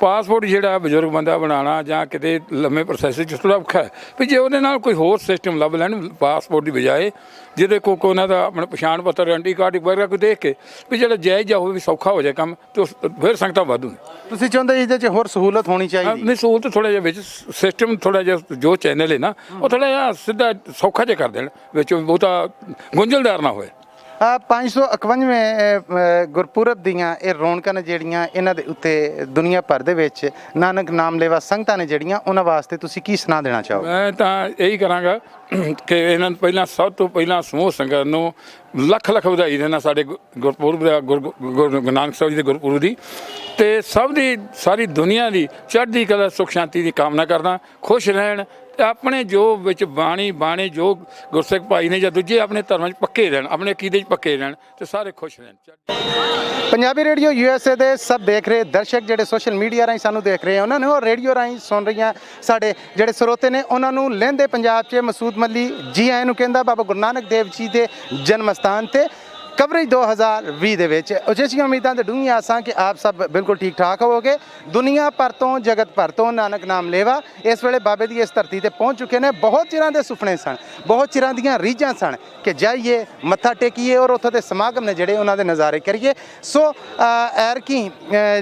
ਪਾਸਪੋਰਟ ਜਿਹੜਾ ਬਜ਼ੁਰਗ ਬੰਦਾ ਬਣਾਉਣਾ ਜਾਂ ਕਿਤੇ ਲੰਮੇ ਪ੍ਰੋਸੈਸ ਵਿੱਚ ਥੋੜਾ ਔਖਾ ਹੈ। ਵੀ ਜੇ ਉਹਦੇ ਨਾਲ ਕੋਈ ਹੋਰ ਸਿਸਟਮ ਲੱਭ ਲੈਣ ਪਾਸਪੋਰਟ ਦੀ ਬਜਾਏ ਜਿਹਦੇ ਕੋ ਕੋ ਉਹਨਾਂ ਦਾ ਆਪਣਾ ਪਛਾਣ ਪੱਤਰ ਆਇਡੈਂਟੀ ਕਾਰਡ ਵਗੈਰਾ ਕੋਈ ਦੇਖ ਕੇ ਵੀ ਜਿਹੜਾ ਜਾਇਜ਼ ਜਾ ਹੋਵੇ ਵੀ ਸੌਖਾ ਹੋ ਜਾਏ ਕੰਮ ਤੇ ਫਿਰ ਸੰਗਤਾਂ ਵਾਧੂ ਨੇ। ਤੁਸੀਂ ਚਾਹੁੰਦੇ ਇਹਦੇ 'ਚ ਹੋਰ ਸਹੂਲਤ ਹੋਣੀ ਚਾਹੀਦੀ? ਨਹੀਂ ਸਹੂਲਤ ਥੋੜਾ ਜਿਹਾ ਵਿੱਚ ਸਿਸਟਮ ਥੋੜਾ ਜਿਹਾ ਜੋ ਚੈਨਲ ਹੈ ਨਾ ਉਹ ਥੋੜਾ ਜਿਹਾ ਸਿੱਧਾ ਸੌਖਾ ਜਿਹਾ ਕਰ ਦੇਣ ਵਿੱਚ ਬਹੁਤਾ ਗੁੰਝਲਦਾਰ ਨਾ ਹੋਏ। ਆ 551ਵੇਂ ਅ, ਅ, ਗੁਰਪੁਰਬ ਦੀਆਂ ਇਹ ਰੌਣਕਾਂ ਨੇ ਜਿਹੜੀਆਂ ਇਹਨਾਂ ਦੇ ਉੱਤੇ ਦੁਨੀਆ ਭਰ ਦੇ ਵਿੱਚ ਨਾਨਕ ਨਾਮ ਲੈਵਾ ਸੰਗਤਾਂ ਨੇ ਜਿਹੜੀਆਂ ਉਹਨਾਂ ਵਾਸਤੇ ਤੁਸੀਂ ਕੀ ਸੁਣਾ ਦੇਣਾ ਚਾਹੋ ਮੈਂ ਤਾਂ ਇਹੀ ਕਰਾਂਗਾ ਕਿ ਇਹਨਾਂ ਨੂੰ ਪਹਿਲਾਂ ਸਭ ਤੋਂ ਪਹਿਲਾਂ ਸਮੂਹ ਸੰਗਤ ਨੂੰ ਲੱਖ ਲੱਖ ਵਧਾਈ ਦੇਣਾ ਸਾਡੇ ਗੁ- ਗੁਰਪੁਰਬ ਦਾ ਗੁਰ, ਗੁਰ- ਗੁਰੂ ਨਾਨਕ ਸਾਹਿਬ ਜੀ ਦੇ ਗੁਰਪੁਰਬ ਦੀ। ਤੇ ਸਭ ਦੀ, ਸਾਰੀ ਦੁਨੀਆ ਦੀ ਚੜ੍ਹਦੀ ਕਲਾ ਸੁਖ ਸ਼ਾਂਤੀ ਦੀ ਕਾਮਨਾ ਕਰਦਾ, ਖੁਸ਼ ਰਹਿਣ ਤੇ ਆਪਣੇ ਜੋ ਵਿੱਚ ਬਾਣੀ, ਬਾਣੇ ਜੋ ਗੁਰਸਿੱਖ ਭਾਈ ਨੇ ਜਾਂ ਦੂਜੇ ਆਪਣੇ ਧਰਮਾਂ 'ਚ ਪੱਕੇ ਰਹਿਣ, ਆਪਣੇ ਅਕੀਦੇ 'ਚ ਪੱਕੇ ਰਹਿਣ ਤੇ ਸਾਰੇ ਖੁਸ਼ ਰਹਿਣ। ਪੰਜਾਬੀ ਰੇਡੀਓ ਯੂਐਸਏ ਦੇ ਸਭ ਦੇਖ ਰਹੇ ਦਰਸ਼ਕ ਜਿਹੜੇ ਸੋਸ਼ਲ ਮੀਡੀਆ ਰਾਹੀਂ ਸਾਨੂੰ ਦੇਖ ਰਹੇ ਆ, ਉਹਨਾਂ ਨੂੰ ਰੇਡੀਓ ਰਾਹੀਂ ਸੁਣ ਰਹੀਆਂ ਸਾਡੇ ਜਿਹੜੇ ਸਰੋਤੇ ਨੇ, ਉਹਨਾਂ ਨੂੰ ਲਹਿੰਦੇ ਪੰਜਾਬ 'ਚ ਮਸੂਦ ਮੱਲੀ ਜੀ ਆਇਆਂ ਨੂੰ ਕਹਿੰਦਾ ਬਾਬਾ ਗੁਰੂ ਨਾਨਕ ਦੇਵ ਜੀ ਦੇ ਜਨਮ ਸਥਾਨ ਤੇ ਕਵਰੇਜ 2020 ਦੇ ਵਿੱਚ ਉਚੇਚੀਆਂ ਉਮੀਦਾਂ ਤੇ ਡੂੰਘੀਆਂ ਆਸਾਂ ਕਿ ਆਪ ਸਭ ਬਿਲਕੁਲ ਠੀਕ ਠਾਕ ਹੋਵੋਗੇ ਦੁਨੀਆ ਭਰ ਤੋਂ ਜਗਤ ਭਰ ਤੋਂ ਨਾਨਕ ਨਾਮ ਲੇਵਾ ਇਸ ਵੇਲੇ ਬਾਬੇ ਦੀ ਇਸ ਧਰਤੀ ਤੇ ਪਹੁੰਚ ਚੁੱਕੇ ਨੇ ਬਹੁਤ ਚਿਰਾਂ ਦੇ ਸੁਪਨੇ ਸਨ ਬਹੁਤ ਚਿਰਾਂ ਦੀਆਂ ਰੀਝਾਂ ਸਨ ਕਿ ਜਾਈਏ ਮੱਥਾ ਟੇਕੀਏ ਔਰ ਉੱਥੋਂ ਦੇ ਸਮਾਗਮ ਨੇ ਜਿਹੜੇ ਉਹਨਾਂ ਦੇ ਨਜ਼ਾਰੇ ਕਰੀਏ ਸੋ ਅ, ਐਰਕੀ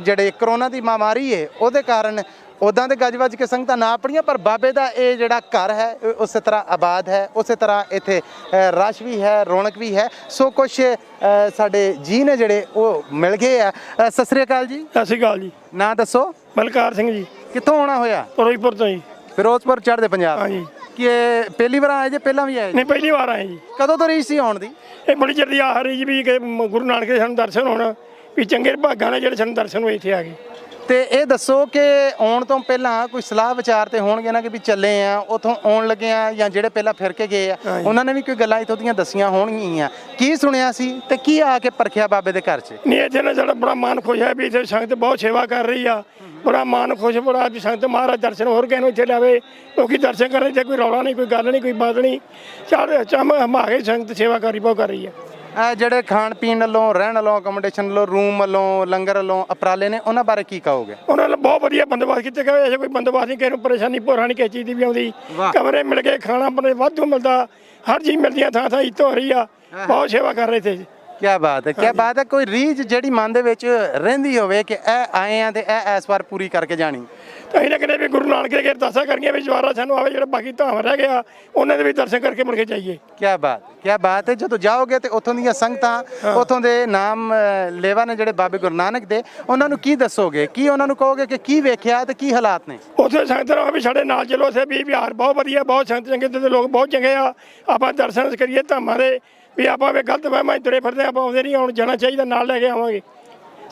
ਜਿਹੜੇ ਕਰੋਨਾ ਦੀ ਮਹਾਮਾਰੀ ਹੈ ਉਹਦੇ ਕਾਰਨ ਉਦਾਂ ਦੇ ਗੱਜ ਵੱਜ ਕੇ ਸੰਗਤਾਂ ਨਾ ਆਪਣੀਆਂ ਪਰ ਬਾਬੇ ਦਾ ਇਹ ਜਿਹੜਾ ਘਰ ਹੈ ਉਸੇ ਤਰ੍ਹਾਂ ਆਬਾਦ ਹੈ ਉਸੇ ਤਰ੍ਹਾਂ ਇੱਥੇ ਰਸ਼ ਵੀ ਹੈ ਰੌਣਕ ਵੀ ਹੈ। ਸੋ ਕੁਝ ਸਾਡੇ ਜੀ ਨੇ ਜਿਹੜੇ ਉਹ ਮਿਲ ਗਏ ਆ। ਸਤਿ ਸ੍ਰੀ ਅਕਾਲ ਜੀ। ਸਤਿ ਸ਼੍ਰੀ ਅਕਾਲ ਜੀ। ਨਾਂ ਦੱਸੋ। ਮਲਕਾਰ ਸਿੰਘ ਜੀ। ਕਿੱਥੋਂ ਆਉਣਾ ਹੋਇਆ? ਫਿਰੋਜ਼ਪੁਰ ਤੋਂ ਜੀ। ਫਿਰੋਜ਼ਪੁਰ ਚੜ੍ਹਦੇ ਪੰਜਾਬ। ਹਾਂਜੀ। ਕਿ ਇਹ ਪਹਿਲੀ ਵਾਰ ਆਏ ਜੇ ਪਹਿਲਾਂ ਵੀ ਆਏ? ਨਹੀਂ ਪਹਿਲੀ ਵਾਰ ਆਏ ਜੀ। ਕਦੋਂ ਤੋਂ ਰਹੀ ਸੀ ਆਉਣ ਦੀ? ਇਹ ਬੜੀ ਚਿਰ ਦੀ ਆਹ ਰਹੀ ਜੀ ਵੀ ਗੁਰੂ ਨਾਨਕ ਦੇ ਸਾਨੂੰ ਦਰਸ਼ਨ ਹੋਣ ਵੀ ਚੰਗੇ ਭਾਗਾਂ ਨਾਲ ਜਿਹੜੇ ਸਾਨੂੰ ਦਰਸ਼ਨ ਹੋਏ ਇੱਥੇ ਆ ਗਏ। ਤੇ ਇਹ ਦੱਸੋ ਕਿ ਆਉਣ ਤੋਂ ਪਹਿਲਾਂ ਕੋਈ ਸਲਾਹ ਵਿਚਾਰ ਤੇ ਹੋਣਗੇ ਨਾ ਕਿ ਵੀ ਚੱਲੇ ਆ ਉਥੋਂ ਆਉਣ ਲੱਗੇ ਆ ਜਾਂ ਜਿਹੜੇ ਪਹਿਲਾਂ ਫਿਰ ਕੇ ਗਏ ਆ। ਉਹਨਾਂ ਨੇ ਵੀ ਕੋਈ ਗੱਲਾਂ ਇਥੋਂ ਦੀਆਂ ਦਸੀਆਂ ਹੋਣਗੀਆਂ। ਕੀ ਸੁਣਿਆ ਸੀ ਤੇ ਕੀ ਆ ਕੇ ਪਰਖਿਆ ਬਾਬੇ ਦੇ ਘਰ 'ਚ? ਨਹੀਂ ਇੱਥੇ ਨਾ ਸਾਡਾ ਬੜਾ ਮਨ ਖੁਸ਼ ਹੈ ਵੀ ਇੱਥੇ ਸੰਗਤ ਬਹੁਤ ਸੇਵਾ ਕਰ ਰਹੀ ਆ। ਬੜਾ ਮਨ ਖੁਸ਼ ਬੜਾ ਵੀ ਸੰਗਤ ਮਹਾਰਾਜ ਦਰਸ਼ਨ ਹੋਰ ਕਿਸੇ ਨੂੰ ਇੱਥੇ ਲਾਵੇ ਲੋਕੀ ਦਰਸ਼ਨ ਕਰਨ ਇੱਥੇ ਕੋਈ ਰੌਲਾ ਨਹੀਂ ਕੋਈ ਗੱਲ ਨਹੀਂ ਕੋਈ ਬਾਤ ਨਹੀਂ। ਚਾਰ ਚਮ ਹਮਾ ਕੇ ਸੰਗਤ ਸੇਵਾ ਕਰੀ ਬਹੁਤ ਕਰ ਰਹੀ ਆ। ਇਹ ਜਿਹੜੇ ਖਾਣ ਪੀਣ ਵੱਲੋਂ ਰਹਿਣ ਵੱਲੋਂ ਅਕੋਮੋਡੇਸ਼ਨ ਵੱਲੋਂ ਰੂਮ ਵੱਲੋਂ ਲੰਗਰ ਵੱਲੋਂ ਉਪਰਾਲੇ ਨੇ ਉਹਨਾਂ ਬਾਰੇ ਕੀ ਕਹੋਗੇ? ਉਹਨਾਂ ਨੇ ਬਹੁਤ ਵਧੀਆ ਬੰਦੋਬਸਤ ਕੀਤੇ ਗਏ ਐਸੇ ਕੋਈ ਬੰਦੋਬਸਤ ਨਹੀਂ ਕਿਸੇ ਨੂੰ ਪਰੇਸ਼ਾਨੀ ਭੋਰਾ ਨਹੀਂ ਕਿਸੇ ਚੀਜ਼ ਦੀ ਵੀ ਆਉਂਦੀ। ਕਮਰੇ ਮਿਲ ਗਏ ਖਾਣਾ ਬਣੇ ਵਾਧੂ ਮਿਲਦਾ ਹਰ ਚੀਜ਼ ਮਿਲਦੀ ਆ ਥਾਂ ਥਾਂ ਹੋ ਰਹੀ ਆ। ਬਹੁਤ ਸੇਵਾ ਕਰ ਰਹੇ ਜੀ ਕੀ ਬਾਤ ਹੈ ਕੀ ਬਾਤ ਹੈ ਕੋਈ ਰੀਝ ਜਿਹੜੀ ਮਨ ਦੇ ਵਿੱਚ ਰਹਿੰਦੀ ਹੋਵੇ ਕਿ ਇਹ ਆਏ ਆ ਤੇ ਇਹ ਇਸ ਵਾਰ ਪੂਰੀ ਕਰਕੇ ਜਾਣੀ। ਤਾਂ ਤਾਂ ਕਹਿੰਦੇ ਵੀ ਗੁਰੂ ਨਾਨਕ ਦੇ ਅਰਦਾਸਾਂ ਕਰੀਏ ਵੀ ਜਵਾਰਾ ਸਾਨੂੰ ਆਵੇ ਜਿਹੜੇ ਬਾਕੀ ਧਾਮ ਰਹਿ ਗਿਆ ਉਹਨਾਂ ਦੇ ਵੀ ਦਰਸ਼ਨ ਕਰਕੇ ਮੁੜ ਕੇ ਜਾਈਏ। ਕੀ ਬਾਤ ਕੀ ਬਾਤ ਹੈ ਜਦੋਂ ਜਾਓਗੇ ਤੇ ਉੱਥੋਂ ਦੀਆਂ ਸੰਗਤਾਂ ਉੱਥੋਂ ਦੇ ਨਾਮ ਲੇਵਾ ਨੇ ਜਿਹੜੇ ਬਾਬੇ ਗੁਰੂ ਨਾਨਕ ਦੇ ਉਹਨਾਂ ਨੂੰ ਕੀ ਦੱਸੋਗੇ? ਕੀ ਉਹਨਾਂ ਨੂੰ ਕਹੋਗੇ ਕਿ ਕੀ ਵੇਖਿਆ ਤੇ ਕੀ ਹਾਲਾਤ ਨੇ? ਉੱਥੇ ਸੰਗਤ ਵੀ ਸਾਡੇ ਨਾਲ ਚਲੋ ਉੱਥੇ ਵੀ ਵਿਹਾਰ ਬਹੁਤ ਵਧੀਆ ਬਹੁਤ ਸੰਗਤ ਚੰਗੇ ਤੇ ਲੋਕ ਬਹੁਤ ਚੰਗੇ ਆ। ਆਪਾਂ ਦਰਸ਼ਨ ਕਰੀਏ ਧਾਮਾਂ ਦੇ ਵੀ ਆਪਾਂ ਵੀ ਗਲਤ ਵਹਿਮਾਂ 'ਚ ਤੁਰੇ ਫਿਰਦੇ ਆਪਾਂ ਆਉਂਦੇ ਨਹੀਂ ਆਉਣ ਜਾਣਾ ਚਾਹੀਦਾ ਨਾਲ ਲੈ ਕੇ ਆਵਾਂਗੇ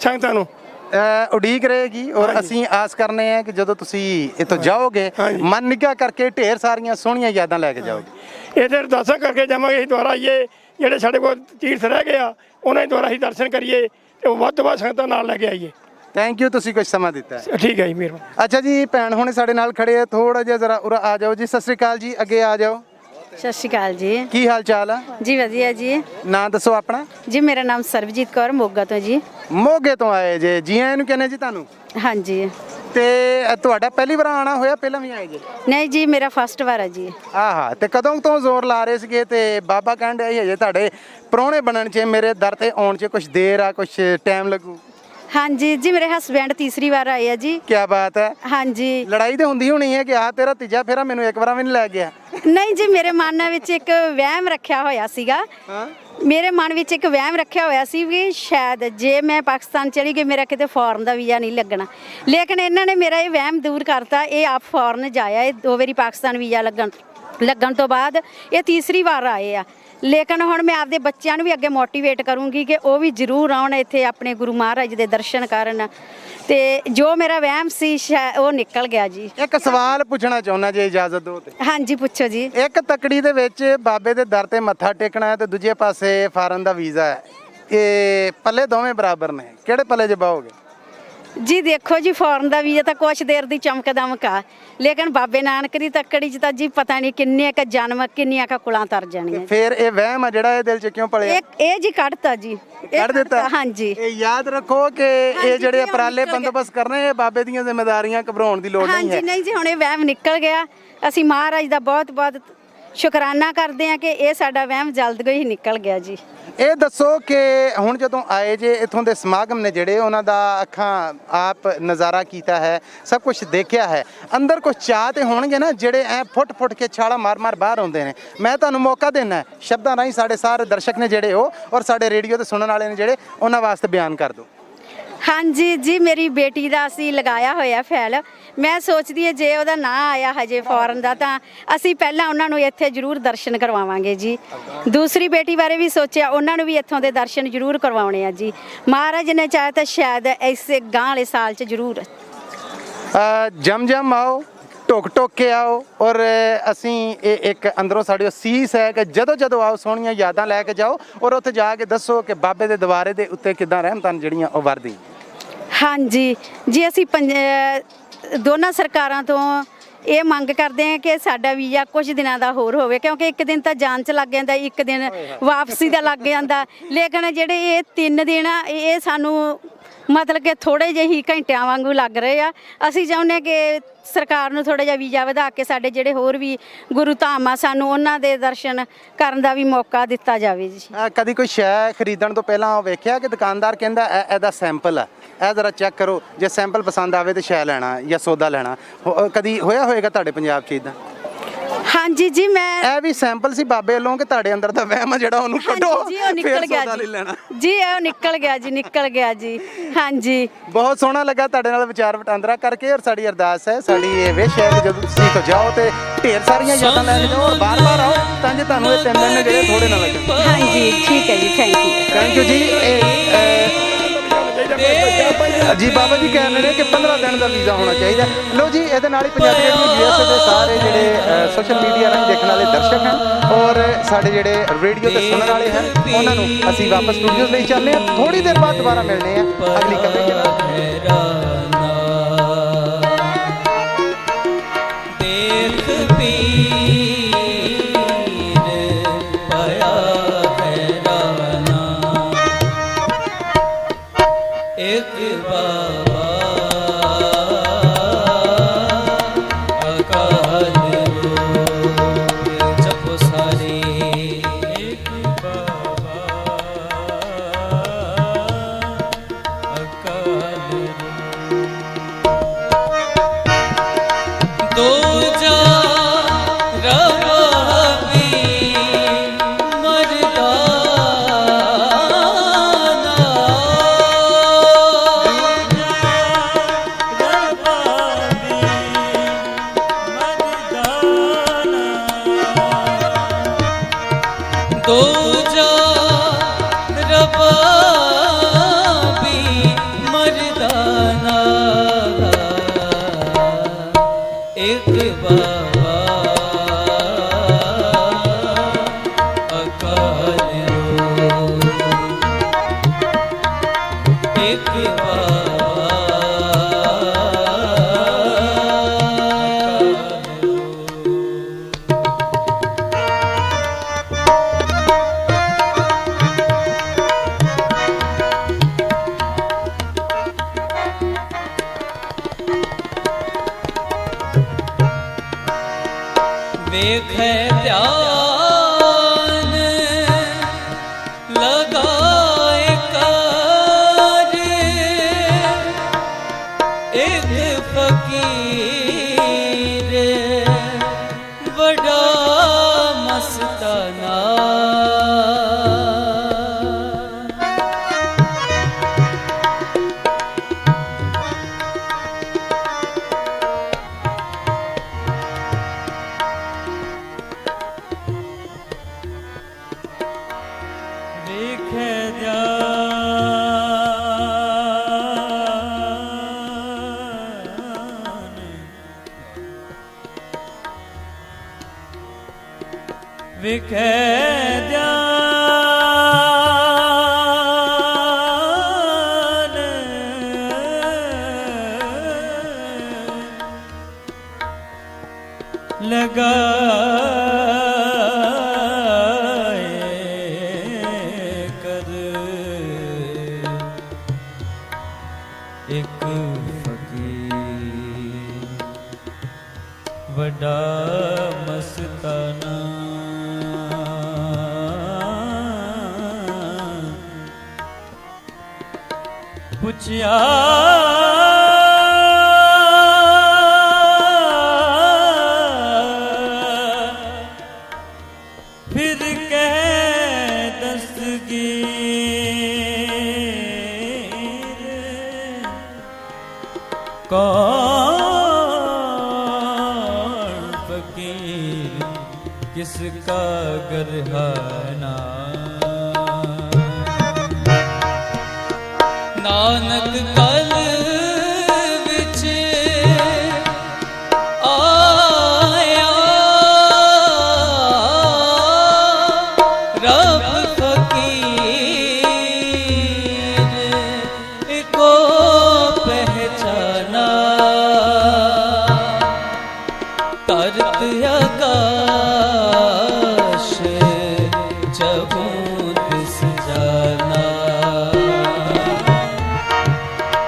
ਸੰਗਤਾਂ ਨੂੰ। ਅ, ਉਡੀਕ ਰਹੇਗੀ ਔਰ ਅਸੀਂ ਆਸ ਕਰਨੇ ਆ ਕਿ ਜਦੋਂ ਤੁਸੀਂ ਇੱਥੋਂ ਜਾਓਗੇ। ਮਨ ਨਿੱਘਾ ਕਰਕੇ ਢੇਰ ਸਾਰੀਆਂ ਸੋਹਣੀਆਂ ਯਾਦਾਂ ਲੈ ਕੇ ਜਾਓਗੇ। ਇਹਦੇ ਅਰਦਾਸਾਂ ਕਰਕੇ ਜਾਵਾਂਗੇ ਅਸੀਂ ਦੁਆਰਾ ਆਈਏ ਜਿਹੜੇ ਸਾਡੇ ਕੋਲ ਤੀਰਥ ਰਹਿ ਗਏ ਆ ਉਹਨਾਂ ਦੇ ਦੁਆਰਾ ਅਸੀਂ ਦਰਸ਼ਨ ਕਰੀਏ ਤੇ ਵੱਧ ਤੋਂ ਵੱਧ ਸੰਗਤਾਂ ਨਾਲ ਲੈ ਕੇ ਆਈਏ। ਥੈਂਕ ਯੂ ਤੁਸੀਂ ਕੁਝ ਸਮਾਂ ਦਿੱਤਾ। ਹੈ। ਠੀਕ ਹੈ ਜੀ ਮਿਹਰਬਾਨੀ। ਅੱਛਾ ਜੀ ਭੈਣ ਹੁਣੇ ਸਾਡੇ ਨਾਲ ਖੜੇ ਆ ਥੋੜਾ ਜਿਹਾ ਜ਼ਰਾ ਉਰਾ ਆ ਜਾਓ ਜੀ ਸਤਿ ਸ੍ਰੀ ਅਕਾਲ ਜੀ ਅੱਗੇ ਆ ਜਾਓ। ਸਤਿ ਸ਼੍ਰੀ ਅਕਾਲ ਜੀ। ਕੀ ਹਾਲ ਚਾਲ ਆ? ਜੀ ਵਧੀਆ ਜੀ। ਨਾਂ ਦੱਸੋ ਆਪਣਾ? ਜੀ ਮੇਰਾ ਨਾਮ ਸਰਬਜੀਤ ਕੌਰ ਮੋਗਾ ਤੋਂ ਜੀ। ਮੋਗੇ ਤੋਂ ਆਏ ਜੇ। ਜੀ ਆਇਆਂ ਨੂੰ ਕਹਿੰਦੇ ਜੀ ਤੁਹਾਨੂੰ? ਹਾਂਜੀ। ਤੇ ਅ, ਤੁਹਾਡਾ ਪਹਿਲੀ ਵਾਰ ਆਣਾ ਹੋਇਆ ਪਹਿਲਾਂ ਵੀ ਆਏ ਜੇ? ਨਹੀਂ ਜੀ ਮੇਰਾ ਫਸਟ ਵਾਰ ਹੈ ਜੀ। ਆਹਾ ਤੇ ਕਦੋਂ ਤੋਂ ਜ਼ੋਰ ਲਾ ਰਹੇ ਸੀਗੇ ਤੇ ਬਾਬਾ ਕਹਿੰਦੇ ਹਜੇ ਤੁਹਾਡੇ ਪ੍ਰਾਹੁਣੇ ਬਣਨ 'ਚ ਮੇਰੇ ਦਰ ਤੇ ਆਉਣ 'ਚ ਕੁਝ ਦੇਰ ਆ ਕੁਝ ਟਾਈਮ ਲੱਗੂ? ਹਾਂਜੀ ਜੀ ਮੇਰੇ ਹਸਬੈਂਡ ਤੀਸਰੀ ਵਾਰ ਆਏ ਆ ਜੀ। ਕੀ ਬਾਤ ਹੈ। ਹਾਂਜੀ। ਲੜਾਈ ਤੇ ਹੁੰਦੀ ਹੋਣੀ ਹੈ ਕਿ ਆ ਤੇਰਾ ਤੀਜਾ ਫੇਰਾ ਮੈਨੂੰ ਇੱਕ ਵਾਰ ਵੀ ਨਹੀਂ ਲੈ ਗਿਆ। ਨਹੀਂ ਜੀ ਮੇਰੇ ਮਨ ਵਿੱਚ ਇੱਕ ਵਹਿਮ ਰੱਖਿਆ ਹੋਇਆ ਸੀਗਾ। ਹਾਂ। ਮੇਰੇ ਮਨ ਵਿੱਚ ਇੱਕ ਵਹਿਮ ਰੱਖਿਆ ਹੋਇਆ ਸੀ ਵੀ ਸ਼ਾਇਦ ਜੇ ਮੈਂ ਪਾਕਿਸਤਾਨ ਚਲੀ ਗਈ ਮੇਰਾ ਕਿਤੇ ਫੌਰਨ ਦਾ ਵੀਜ਼ਾ ਨਹੀਂ ਲੱਗਣਾ। ਲੇਕਿਨ ਇਹਨਾਂ ਨੇ ਮੇਰਾ ਇਹ ਵਹਿਮ ਦੂਰ ਕਰਤਾ ਇਹ ਆਪ ਫੌਰਨ ਜਾਇਆ ਇਹ ਦੋ ਵਾਰੀ ਪਾਕਿਸਤਾਨ ਵੀਜ਼ਾ ਲੱਗਣ ਲੱਗਣ ਤੋਂ ਬਾਅਦ ਇਹ ਤੀਸਰੀ ਵਾਰ ਆਏ ਆ। ਲੇਕਿਨ ਹੁਣ ਮੈਂ ਆਪਦੇ ਬੱਚਿਆਂ ਨੂੰ ਵੀ ਅੱਗੇ ਮੋਟੀਵੇਟ ਕਰੂੰਗੀ ਕਿ ਉਹ ਵੀ ਜ਼ਰੂਰ ਆਉਣ ਇੱਥੇ ਆਪਣੇ ਗੁਰੂ ਮਹਾਰਾਜ ਦੇ ਦਰਸ਼ਨ ਕਰਨ। ਤੇ ਜੋ ਮੇਰਾ ਵਹਿਮ ਸੀ ਉਹ ਨਿਕਲ ਗਿਆ ਜੀ। ਇੱਕ ਸਵਾਲ ਪੁੱਛਣਾ ਚਾਹੁੰਦਾ ਜੇ ਇਜਾਜ਼ਤ ਦਿਓ ਤੇ। ਹਾਂਜੀ ਪੁੱਛੋ ਜੀ। ਇੱਕ ਤਕੜੀ ਦੇ ਵਿੱਚ ਬਾਬੇ ਦੇ ਦਰ ਤੇ ਮੱਥਾ ਟੇਕਣਾ ਹੈ ਤੇ ਦੂਜੇ ਪਾਸੇ ਫਾਰਨ ਦਾ ਵੀਜ਼ਾ ਹੈ। ਇਹ ਪੱਲੇ ਦੋਵੇਂ ਬਰਾਬਰ ਨੇ। ਕਿਹੜੇ ਪੱਲੇ 'ਚ ਬਾਓਗੇ ਜੀ ਦੇਖੋ ਜੀ ਫੌਰਨ ਦਾ ਵੀਜ਼ਾ ਤਾਂ ਕੁਛ ਦੇਰ ਦੀ ਚਮਕ ਦਮਕਾ ਲੇਕਿਨ ਬਾਬੇ ਨਾਨਕ ਦੀ ਤੱਕੜੀ 'ਚ ਤਾਂ ਜੀ ਪਤਾ ਨਹੀਂ ਕਿੰਨੇ ਕ ਜਨਮ ਕਿੰਨੀਆਂ ਕ ਕੁਲਾਂ ਤਰ ਜਾਣੀਆਂ। ਫਿਰ ਇਹ ਵਹਿਮ ਆ ਜਿਹੜਾ ਇਹ ਦਿਲ 'ਚ ਕਿਉਂ ਪਲਿਆ? ਇਹ ਇਹ ਜੀ ਕੱਢਤਾ ਜੀ। ਇਹ ਕੱਢ ਦਿੱਤਾ? ਹਾਂਜੀ। ਇਹ ਯਾਦ ਰੱਖੋ ਕਿ ਹਾਂਜੀ ਇਹ ਜਿਹੜੇ ਗਿਆ। ਬੰਦੋਬਸਤ ਕਰਨੇ ਇਹ ਬਾਬੇ ਦੀਆਂ ਜ਼ਿੰਮੇਵਾਰੀਆਂ ਘਬਰਾਉਣ ਦੀ ਲੋੜ ਨਹੀਂ ਹਾਂਜੀ ਹੈ। ਨਹੀਂ ਜੀ ਹੁਣ ਇਹ ਵਹਿਮ ਨਿਕਲ ਗਿਆ। ਅਸੀਂ ਮਹਾਰਾਜ ਦਾ ਬਹੁਤ ਬਹੁਤ ਸ਼ੁਕਰਾਨਾ ਕਰਦੇ ਹਾਂ ਕਿ ਇਹ ਸਾਡਾ ਵਹਿਮ ਜਲਦ ਹੀ ਨਿਕਲ ਗਿਆ ਜੀ। ਇਹ ਦੱਸੋ ਕਿ ਹੁਣ ਜਦੋਂ ਆਏ ਜੇ ਇਥੋਂ ਦੇ ਸਮਾਗਮ ਨੇ ਜਿਹੜੇ, ਉਹਨਾਂ ਦਾ ਅੱਖਾਂ ਆਪ ਨਜ਼ਾਰਾ ਕੀਤਾ ਹੈ, ਸਭ ਕੁਝ ਦੇਖਿਆ ਹੈ। ਅੰਦਰ ਕੁਝ ਚਾਹ ਤੇ ਹੋਣਗੇ ਨਾ, ਜਿਹੜੇ ਐ ਫੁੱਟ ਫੁੱਟ ਕੇ ਛਾਲਾ ਮਾਰ ਮਾਰ ਬਾਹਰ ਆਉਂਦੇ ਨੇ। ਮੈਂ ਤੁਹਾਨੂੰ ਮੌਕਾ ਦੇਣਾ ਸ਼ਬਦਾਂ ਰਾਹੀਂ ਸਾਡੇ ਸਾਰੇ ਦਰਸ਼ਕ ਨੇ ਜਿਹੜੇ ਉਹ, ਔਰ ਸਾਡੇ ਰੇਡੀਓ ਤੇ ਸੁਣਨ ਵਾਲੇ ਨੇ ਜਿਹੜੇ, ਉਹਨਾਂ ਵਾਸਤੇ ਬਿਆਨ ਕਰ ਦਿਓ। ਹਾਂਜੀ ਜੀ, ਮੇਰੀ ਬੇਟੀ ਦਾ ਅਸੀਂ ਲਗਾਇਆ ਹੋਇਆ ਫੈਲ। ਮੈਂ ਸੋਚਦੀ ਹਾਂ ਜੇ ਉਹਦਾ ਨਾਂ ਆਇਆ ਹਜੇ ਫੌਰਨ ਦਾ ਤਾਂ ਅਸੀਂ ਪਹਿਲਾਂ ਉਹਨਾਂ ਨੂੰ ਇੱਥੇ ਜ਼ਰੂਰ ਦਰਸ਼ਨ ਕਰਵਾਵਾਂਗੇ ਜੀ। ਦੂਸਰੀ ਬੇਟੀ ਬਾਰੇ ਵੀ ਸੋਚਿਆ, ਉਹਨਾਂ ਨੂੰ ਵੀ ਇੱਥੋਂ ਦੇ ਦਰਸ਼ਨ ਜ਼ਰੂਰ ਕਰਵਾਉਣੇ ਆ ਜੀ। ਮਹਾਰਾਜ ਨੇ ਚਾਹਿਆ ਤਾਂ ਸ਼ਾਇਦ ਇਸੇ ਗਾਂ ਵਾਲੇ ਸਾਲ 'ਚ ਜ਼ਰੂਰ। ਜਮ ਜਮ ਆਓ। ਟੋਕ ਟੋਕ ਕੇ ਆਓ ਔਰ ਅਸੀਂ ਇਹ ਇੱਕ ਅੰਦਰੋਂ ਸਾਡੇ ਉਹ ਸੀਸ ਹੈ ਕਿ ਜਦੋਂ ਜਦੋਂ ਆਓ ਸੋਹਣੀਆਂ ਯਾਦਾਂ ਲੈ ਕੇ ਜਾਓ ਔਰ ਉੱਥੇ ਜਾ ਕੇ ਦੱਸੋ ਕਿ ਬਾਬੇ ਦੇ ਦਵਾਰੇ ਦੇ ਉੱਤੇ ਕਿਦਾਂ ਰਹਿਮਤਾਂ ਜਿਹੜੀਆਂ ਉਹ ਵਰਦੀ। ਹਾਂਜੀ ਜੀ ਅਸੀਂ ਪੰਜ- ਦੋਨਾਂ ਸਰਕਾਰਾਂ ਤੋਂ ਇਹ ਮੰਗ ਕਰਦੇ ਹਾਂ ਕਿ ਸਾਡਾ ਵੀਜ਼ਾ ਕੁਝ ਦਿਨਾਂ ਦਾ ਹੋਰ ਹੋਵੇ ਕਿਉਂਕਿ ਇੱਕ ਦਿਨ ਤਾਂ ਜਾਣ ਚ ਲੱਗ ਜਾਂਦਾ ਇੱਕ ਦਿਨ ਵਾਪਸੀ ਦਾ ਲੱਗ ਜਾਂਦਾ। ਲੇਕਿਨ ਜਿਹੜੇ ਇਹ ਤਿੰਨ ਦਿਨ ਆ ਇਹ ਸਾਨੂੰ ਮਤਲਬ ਕਿ ਥੋੜੇ ਜਿਹੇ ਹੀ ਘੰਟਿਆਂ ਵਾਂਗੂ ਲੱਗ ਰਹੇ ਆ। ਅਸੀਂ ਚਾਹੁੰਦੇ ਹਾਂ ਕਿ ਸਰਕਾਰ ਨੂੰ ਥੋੜਾ ਜਿਹਾ ਵੀਜ਼ਾ ਵਧਾ ਕੇ ਸਾਡੇ ਜਿਹੜੇ ਹੋਰ ਵੀ ਗੁਰੂ ਧਾਮ ਆ, ਸਾਨੂੰ ਉਹਨਾਂ ਦੇ ਦਰਸ਼ਨ ਕਰਨ ਦਾ ਵੀ ਮੌਕਾ ਦਿੱਤਾ ਜਾਵੇ ਜੀ। ਕਦੀ ਕੋਈ ਸ਼ੈ ਖਰੀਦਣ ਤੋਂ ਪਹਿਲਾਂ ਉਹ ਵੇਖਿਆ ਕਿ ਦੁਕਾਨਦਾਰ ਕਹਿੰਦਾ ਇਹ ਇਹਦਾ ਸੈਂਪਲ ਆ। ਇਹ ਜ਼ਰਾ ਚੈੱਕ ਕਰੋ, ਜੇ ਸੈਂਪਲ ਪਸੰਦ ਆਵੇ ਤੇ ਸ਼ੈ ਲੈਣਾ ਜਾਂ ਸੌਦਾ ਲੈਣਾ। ਕਦੀ ਹੋਇਆ ਹੋਏਗਾ ਤੁਹਾਡੇ ਪੰਜਾਬ 'ਚ ਇਦਾਂ ਹਾਂਜੀ ਜੀ ਮੈਂ ਇਹ ਵੀ ਸੈਂਪਲ ਸੀ ਬਾਬੇ ਵੱਲੋਂ ਕਿ ਤੁਹਾਡੇ ਅੰਦਰ ਦਾ ਵਹਿਮ ਆ ਜਿਹੜਾ ਉਹਨੂੰ ਕੱਢੋ ਹਾਂਜੀ ਜੀ ਉਹ ਨਿਕਲ ਗਿਆ ਜੀ। ਉਹ ਨਿਕਲ ਗਿਆ ਜੀ ਨਿਕਲ ਗਿਆ ਜੀ। ਹਾਂਜੀ। ਬਹੁਤ ਸੋਹਣਾ ਲੱਗਾ ਤੁਹਾਡੇ ਨਾਲ ਵਿਚਾਰ ਵਟਾਂਦਰਾ ਕਰਕੇ ਔਰ ਸਾਡੀ ਅਰਦਾਸ ਹੈ ਸਾਡੀ ਇਹ ਵਿਸ਼ ਹੈ ਕਿ ਜਦੋਂ ਤੁਸੀਂ ਇੱਥੋਂ ਜਾਓ ਤੇ ਢੇਰ ਸਾਰੀਆਂ ਯਾਦਾਂ ਲੈ ਕੇ ਜਾਓ ਔਰ ਬਾਰ-ਬਾਰ ਆਓ ਤਾਂ ਜੇ ਤੁਹਾਨੂੰ ਇਹ ਤਿੰਨ ਦਿਨ ਜਿਹੜੇ ਥੋੜੇ ਨਾ ਲੱਗਣ। ਹਾਂਜੀ ਠੀਕ ਹੈ ਜੀ ਥੈਂਕ ਯੂ ਥੈਂਕ ਯੂ ਜੀ ਇਹ, ਜੀ ਬਾਬਾ ਜੀ ਕਹਿ ਰਹੇ ਨੇ ਕਿ 15 ਦਿਨ ਦਾ ਵੀਜ਼ਾ ਹੋਣਾ ਚਾਹੀਦਾ ਲੋ ਜੀ ਇਹਦੇ ਨਾਲ ਹੀ ਪੰਜਾਬੀ ਰੇਡੀਓ ਯੂਐਸਏ ਦੇ ਸਾਰੇ ਜਿਹੜੇ ਸੋਸ਼ਲ ਮੀਡੀਆ ਰਾਹੀਂ ਦੇਖਣ ਵਾਲੇ ਦਰਸ਼ਕ ਹਨ ਔਰ ਸਾਡੇ ਜਿਹੜੇ ਰੇਡੀਓ ਤੇ ਸੁਣਨ ਵਾਲੇ ਹਨ ਉਹਨਾਂ ਨੂੰ ਅਸੀਂ ਵਾਪਸ ਸਟੂਡੀਓਜ਼ ਲਈ ਚੱਲਦੇ ਹਾਂ। ਥੋੜੀ ਦੇਰ ਬਾਅਦ ਦੁਬਾਰਾ ਮਿਲਦੇ ਹਾਂ। ਅਗਲੀ ਕਵਰੇਜ ਦੇ ਨਾਲ। ਲਗਾਏ ਕਰ ਇੱਕ ਫਕੀਰ ਵੱਡਾ ਮਸਤਾਨਾ। ਪੁੱਛਿਆ ਕੌਣ ਫਕੀਰ ਕਿਸ ਕਾ ਨਾ? ਨਾਨਕ ਕਾ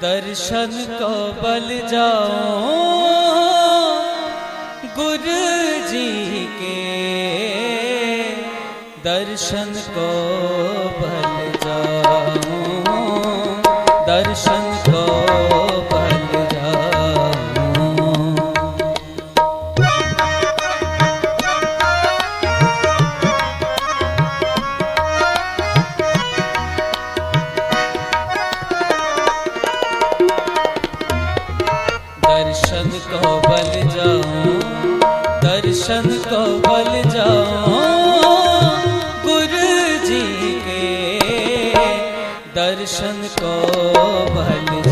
ਦਰਸ਼ਨ ਕੋ ਬਲ ਜਾਓ ਗੁਰੂ ਜੀ ਕੇ ਦਰਸ਼ਨ ਕੋ दर्शन को बल